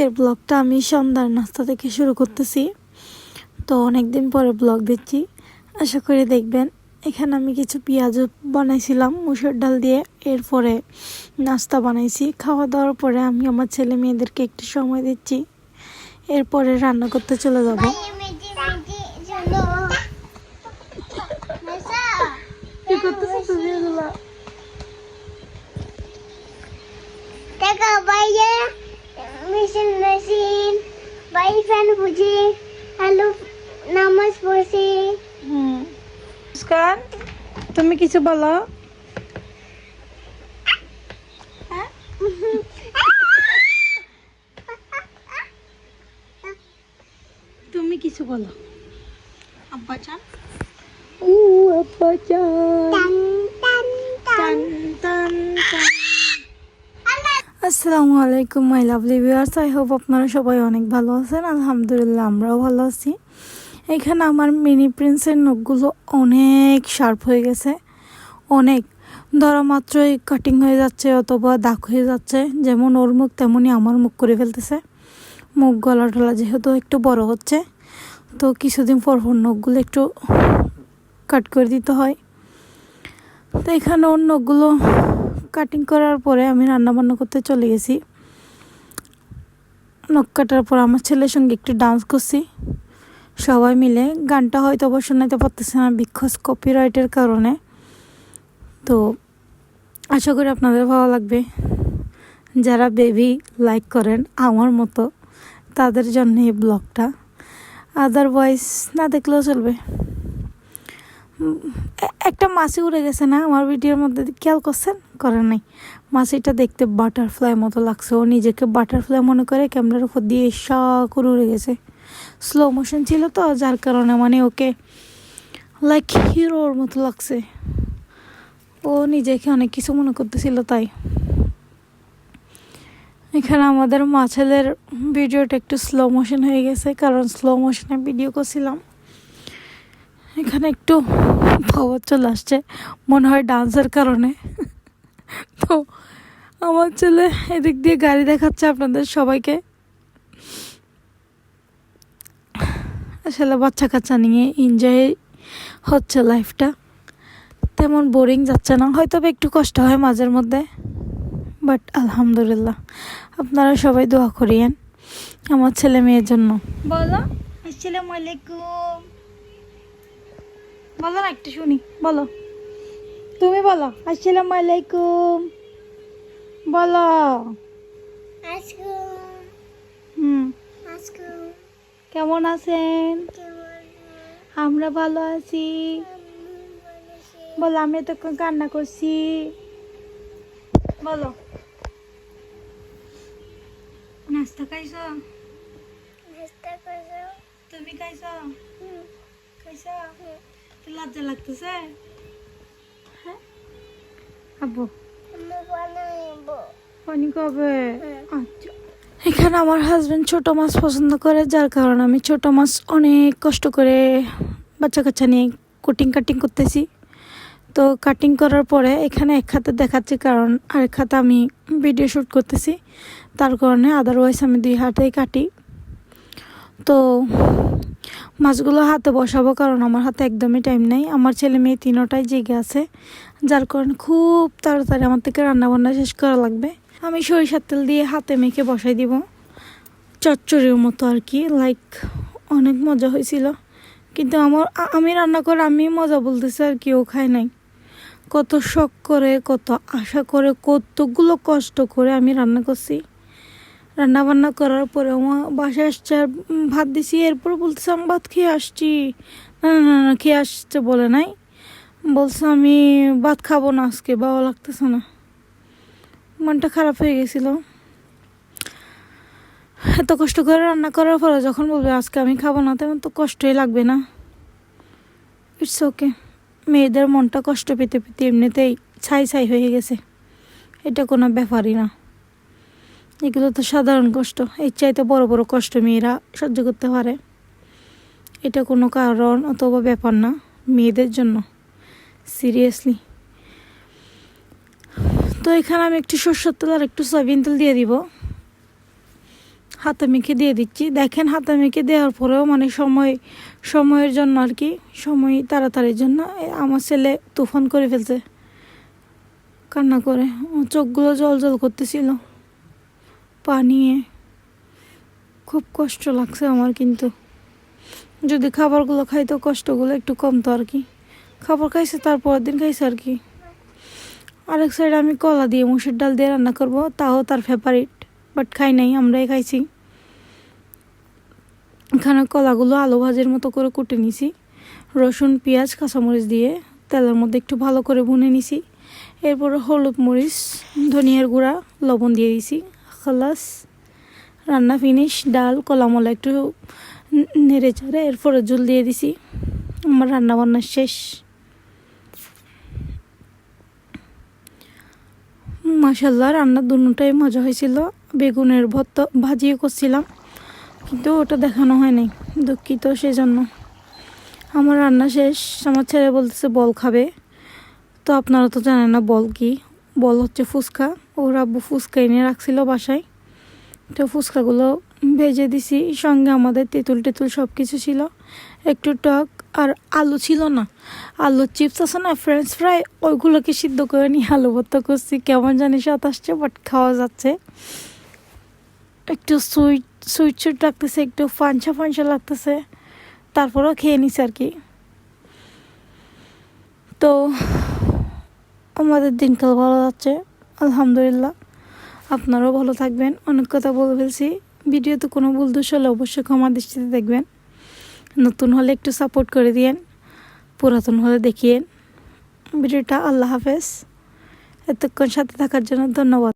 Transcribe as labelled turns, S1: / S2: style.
S1: আজকের ব্লগটা আমি সন্ধ্যার নাস্তা থেকে শুরু করতেছি। তো অনেক দিন পরে ব্লগ দিচ্ছি আশা করি দেখবেন। এখানে আমি কিছু পেঁয়াজ বানাইছিলাম মুসুর ডাল দিয়ে। এরপরে নাস্তা বানাইছি। খাওয়া দাওয়ার পরে আমি আমার ছেলে মেয়েদেরকে একটু সময় দিচ্ছি। এরপরে রান্না করতে চলে যাব। তুমি
S2: মেশিন মেশিন বাই ফ্যান বুঝি হ্যালো নামাজ পড়ছি
S1: হুম। মুস্কান তুমি কিছু বলো? তুমি কিছু বলো। আব্বা চান ও আব্বা চান আসসালামু আলাইকুম my lovely viewers I hope আপনারা সবাই অনেক ভালো আছেন। আলহামদুলিল্লাহ, আমরাও ভালো আছি। এখানে আমার মিনি প্রিন্সের নখগুলো অনেক শার্প হয়ে গেছে। অনেক। ধরা মাত্রই কাটিং হয়ে যাচ্ছে অথবা দাগ হয়ে যাচ্ছে। যেমন ওর মুখ তেমনই আমার মুখ করে ফেলতেছে। মুখ গলা টলা যেহেতু একটু বড় হচ্ছে, তো কিছুদিন পর পর নখগুলো একটু কাট করে দিতে হয়। তো এখানে ওর নখগুলো কাটিং করার পরে আমি রান্নাবান্না করতে চলে গেছি। নখ কাটার পর আমার ছেলের সঙ্গে একটু ডান্স করছি। সবাই মিলে গানটা হয়তো অবশ্য শোনাতে পারতেছে না বিকজ কপিরাইটের কারণে। তো আশা করি আপনাদের ভালো লাগবে। যারা বেবি লাইক করেন আমার মতো, তাদের জন্য এই ব্লগটা আদারওয়াইজ না দেখলেও চলবে। একটা মাছি উড়ে গেছে না? আমার ভিডিওর মধ্যে খেয়াল করছেন? করেন নাই। মাছিটা দেখতে বাটারফ্লাই মতো লাগছে। ও নিজেকে বাটারফ্লাই মনে করে ক্যামেরার উপর দিয়ে সা করে উড়ে গেছে। স্লো মোশন ছিল তো, যার কারণে মানে ওকে লাইক হিরোর মতো লাগছে। ও নিজেকে অনেক কিছু মনে করতেছিল তাই। এখানে আমাদের মা ছেলের ভিডিওটা একটু স্লো মোশন হয়ে গেছে, কারণ স্লো মোশনে ভিডিও করছিলাম। এখানে একটু পাওয়ার চলে আসছে। মনে হয় ডান্সের কারণে। তো আমার ছেলে এদিক দিয়ে গাড়ি দেখাচ্ছে আপনাদের সবাইকে। আসলে বাচ্চা কাচ্চা নিয়ে এনজয় হচ্ছে লাইফটা তেমন বোরিং যাচ্ছে না। হয়তো একটু কষ্ট হয় মাঝের মধ্যে। বাট আলহামদুলিল্লাহ, আপনারা সবাই দোয়া করিয়েন। আমার ছেলে মেয়ের জন্য। বলো, আসসালামু আলাইকুম। বলো না একটু শুনি বলো। তুমি বলো আসসালামু আলাইকুম। বলো। হুম। কেমন আছেন? আমরা ভালো আছি। বলো আমি তো কান্না করছি। বলো। নাস্তা খাইছো?
S2: নাস্তা করো
S1: তুমি খাইছো? খাইছো? লজ্জা লাগতেছে? হ্যাঁ? আব্বু। পানি কবে
S2: হ্যাঁ।
S1: আচ্ছা। এখানে আমার হাজবেন্ড ছোট মাছ পছন্দ করে যার কারণে আমি ছোট মাছ অনেক কষ্ট করে বাচ্চা কাচ্চা নিয়ে কাটিং কাটিং করতেছি। তো কাটিং করার পরে এখানে এক হাতে দেখাচ্ছি কারণ আরেক হাতে আমি ভিডিও শ্যুট করতেছি। তার কারণে আদারওয়াইজ আমি দুই হাতেই কাটি। তো মাছগুলো হাতে বসাবো, কারণ আমার হাতে একদমই টাইম নাই। আমার ছেলে মেয়ে তিনোটাই জেগে আছে, যার কারণে খুব তাড়াতাড়ি আমার থেকে রান্নাবান্না শেষ করা লাগবে। আমি সরিষার তেল দিয়ে হাতে মেখে বসাই দিব। চচ্চড়ির মতো আর কি লাইক অনেক মজা হয়েছিল। কিন্তু আমার আমি রান্না করে আমি মজা বলতেছি আর কেউ খায় নাই। কত শখ করে, কত আশা করে, কতগুলো কষ্ট করে আমি রান্না করছি। রান্না বান্না করার পরে আমার বাসায় আসছে আর ভাত দিছি, এরপর বলতেছে, আমি ভাত খেয়ে আসছি। না না না খেয়ে আসছে বলে নাই। বলছে, আমি ভাত খাব না আজকে, ভালো লাগতেছে না। মনটা খারাপ হয়ে গেছিল। এত কষ্ট করে রান্না করার পরে যখন বলবে, আজকে আমি খাব না, তেমন তো কষ্টই লাগবে না। ইটস ওকে মেয়েদের মনটা কষ্ট পেতে পেতে এমনিতেই ছাই ছাই হয়ে গেছে। এটা কোনো ব্যাপারই না। এগুলো তো সাধারণ কষ্ট। এর চাইতে বড় বড় কষ্ট মেয়েরা সহ্য করতে পারে। এটা কোনো কারণ অথবা ব্যাপার না, মেয়েদের জন্য। সিরিয়াসলি তো এখানে আমি একটু সর্ষের তেল আর একটু সয়াবিন তেল দিয়ে দিব। হাতে মেখে দিয়ে দিচ্ছি। দেখেন হাতে মেখে দেওয়ার পরেও মানে সময়, সময়ের জন্য আর কি, সময় তাড়াতাড়ির জন্য আমার ছেলে তুফান করে ফেলছে। কান্না করে। চোখগুলো জল জল করতেছিল। পানিয়ে খুব কষ্ট লাগছে আমার কিন্তু। যদি খাবারগুলো খাইতো কষ্টগুলো একটু কমতো আর কি। খাবার খাইছে, তারপরের দিন খাইছে আর কি। আরেক সাইডে আমি কলা দিয়ে মুসুর ডাল দিয়ে রান্না করব, তাও তার ফেভারিট বাট খাই নাই, আমরাই খাইছি। এখানে কলাগুলো আলু ভাজের মতো করে কুটে নিছি। রসুন, পেঁয়াজ, কাঁচামরিচ দিয়ে তেলের মধ্যে একটু ভালো করে ভুনে নিছি। এরপরে হলুদ মরিচ, ধনিয়ার গুঁড়া, লবণ দিয়ে দিছি। খালাস, রান্না ফিনিশ ডাল কলামলা একটু নেড়ে চড়ে এরপরে জল দিয়ে দিছি। আমার রান্না বান্না শেষ। মাসাল্লাহ রান্নার দুটাই মজা হয়েছিল। বেগুনের ভর্ত ভাজিও করছিলাম, কিন্তু ওটা দেখানো হয়নি, দুঃখিত সেই জন্য আমার রান্না শেষ। আমার ছেলে বলতেছে, বল খাবে। তো আপনারা তো জানেন না বল কি। বল হচ্ছে ফুচকা। ওর আব্বু ফুচকা এনে রাখছিল বাসায়। তো ফুচকাগুলো ভেজে দিছি সঙ্গে আমাদের তেঁতুল টেতুল সব কিছু ছিল। একটু টক আর আলু ছিল না। আলুর চিপস আছে না ফ্রেঞ্চ ফ্রাই ওইগুলোকে সিদ্ধ করে নিয়ে আলু ভর্তা করছি। কেমন জানি স্বাদ আসছে বাট খাওয়া যাচ্ছে। একটু সুইট সুইট সুইট লাগতেছে, একটু ফাঞ্চা ফাঞ্চা লাগতেছে। তারপরেও খেয়ে নিছি আর কি। তো আমাদের দিনকাল ভালো যাচ্ছে। আলহামদুলিল্লাহ। আপনারাও ভালো থাকবেন। অনেক কথা বলে ফেলছি। ভিডিওতে কোনো ভুল দোষ হলে অবশ্যই ক্ষমা দৃষ্টিতে দেখবেন। নতুন হলে একটু সাপোর্ট করে দিয়েন। পুরাতন হলে দেখিয়েন। ভিডিওটা আল্লাহ হাফেজ। এতক্ষণ সাথে থাকার জন্য ধন্যবাদ।